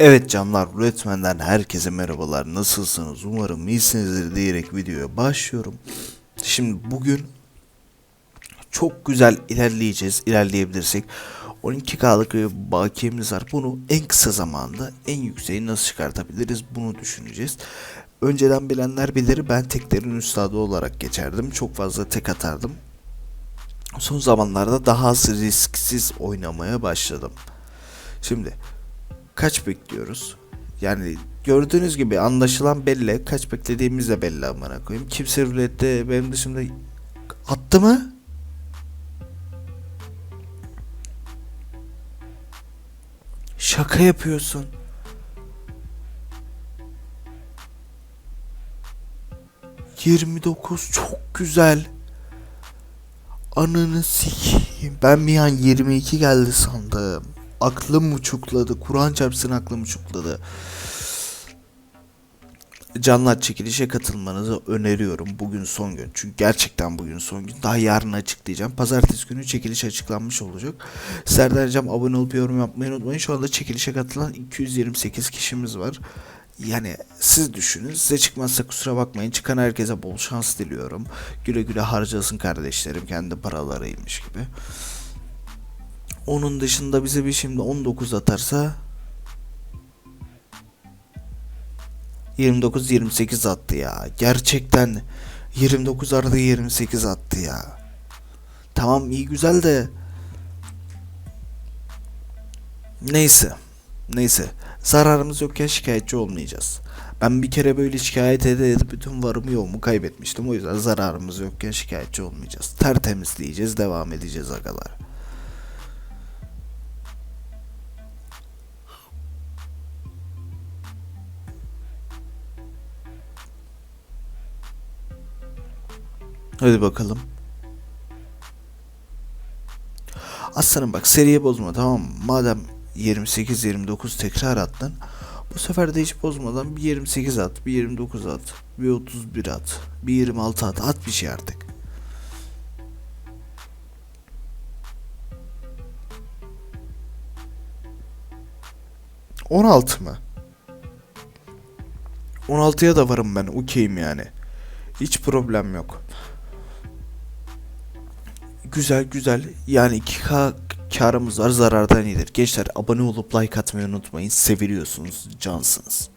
Evet canlar, Üretmen'den herkese merhabalar. Nasılsınız? Umarım iyisinizdir diyerek videoya başlıyorum. Şimdi bugün çok güzel ilerleyeceğiz, ilerleyebilirsek. 12K'lık bir bakiyemiz var. Bunu en kısa zamanda en yükseği nasıl çıkartabiliriz bunu düşüneceğiz. Önceden bilenler bilir ben teklerin üstadı olarak geçerdim. Çok fazla tek atardım. Son zamanlarda daha az risksiz oynamaya başladım. Şimdi kaç bekliyoruz? Yani gördüğünüz gibi anlaşılan belli. Kaç beklediğimiz de belli amına koyayım. Kimse rulette benim dışımda attı mı? Şaka yapıyorsun. Yirmi dokuz çok güzel. Ananı sikeyim. Ben bir an 22 geldi sandım. Aklım uçukladı. Kur'an çarpsın aklım uçukladı. Canlar çekilişe katılmanızı öneriyorum. Bugün son gün. Çünkü gerçekten bugün son gün. Daha yarın açıklayacağım. Pazartesi günü çekiliş açıklanmış olacak. Serdar Cam abone olup yorum yapmayı unutmayın. Şu anda çekilişe katılan 228 kişimiz var. Yani siz düşünün. Size çıkmazsa kusura bakmayın. Çıkan herkese bol şans diliyorum. Güle güle harcasın kardeşlerim. Kendi paralarıymış gibi. Onun dışında bize bir şimdi 19 atarsa 29 28 attı ya. Gerçekten 29 arada 28 attı ya. Tamam iyi güzel de Neyse. Neyse. Zararımız yokken şikayetçi olmayacağız. Ben bir kere böyle şikayet ede bütün varımı yoğumu kaybetmiştim. O yüzden zararımız yokken şikayetçi olmayacağız. Tertemiz diyeceğiz, devam edeceğiz agalar. Hadi bakalım. Aslanım bak seriye bozma tamam mı? Madem 28-29 tekrar attın. Bu sefer de hiç bozmadan bir 28 at, bir 29 at, bir 31 at, bir 26 at. At bir şey artık. ...16 mı? 16'ya da varım ben. Okeyim yani. Hiç problem yok. Güzel güzel. Yani 2K karımız var zarardan iyidir. Gençler abone olup like atmayı unutmayın. Seviliyorsunuz. Cansınız.